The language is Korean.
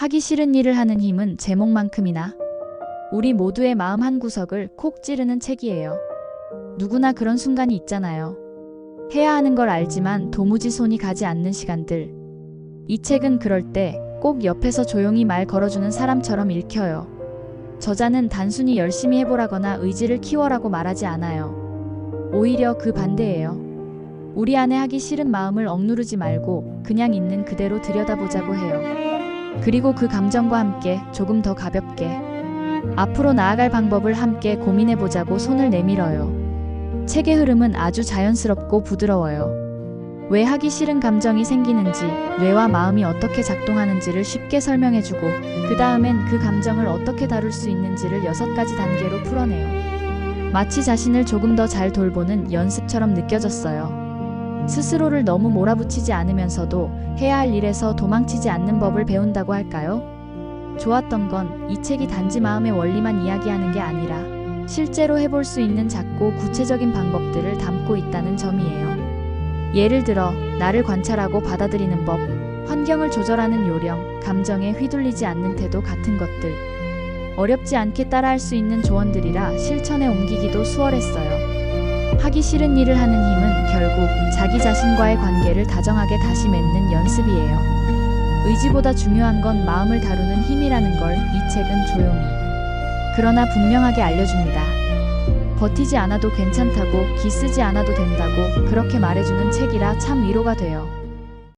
하기 싫은 일을 하는 힘은 제목만큼이나 우리 모두의 마음 한 구석을 콕 찌르는 책이에요. 누구나 그런 순간이 있잖아요. 해야 하는 걸 알지만 도무지 손이 가지 않는 시간들. 이 책은 그럴 때 꼭 옆에서 조용히 말 걸어주는 사람처럼 읽혀요. 저자는 단순히 열심히 해보라거나 의지를 키워라고 말하지 않아요. 오히려 그 반대예요. 우리 안에 하기 싫은 마음을 억누르지 말고 그냥 있는 그대로 들여다보자고 해요. 그리고 그 감정과 함께 조금 더 가볍게 앞으로 나아갈 방법을 함께 고민해보자고 손을 내밀어요. 책의 흐름은 아주 자연스럽고 부드러워요. 왜 하기 싫은 감정이 생기는지, 뇌와 마음이 어떻게 작동하는지를 쉽게 설명해주고, 그 다음엔 그 감정을 어떻게 다룰 수 있는지를 여섯 가지 단계로 풀어내요. 마치 자신을 조금 더 잘 돌보는 연습처럼 느껴졌어요. 스스로를 너무 몰아붙이지 않으면서도 해야 할 일에서 도망치지 않는 법을 배운다고 할까요? 좋았던 건 이 책이 단지 마음의 원리만 이야기하는 게 아니라 실제로 해볼 수 있는 작고 구체적인 방법들을 담고 있다는 점이에요. 예를 들어, 나를 관찰하고 받아들이는 법, 환경을 조절하는 요령, 감정에 휘둘리지 않는 태도 같은 것들. 어렵지 않게 따라할 수 있는 조언들이라 실천에 옮기기도 수월했어요. 하기 싫은 일을 하는 힘은 결국 자기 자신과의 관계를 다정하게 다시 맺는 연습이에요. 의지보다 중요한 건 마음을 다루는 힘이라는 걸 이 책은 조용히 그러나 분명하게 알려줍니다. 버티지 않아도 괜찮다고 기 쓰지 않아도 된다고 그렇게 말해주는 책이라 참 위로가 돼요.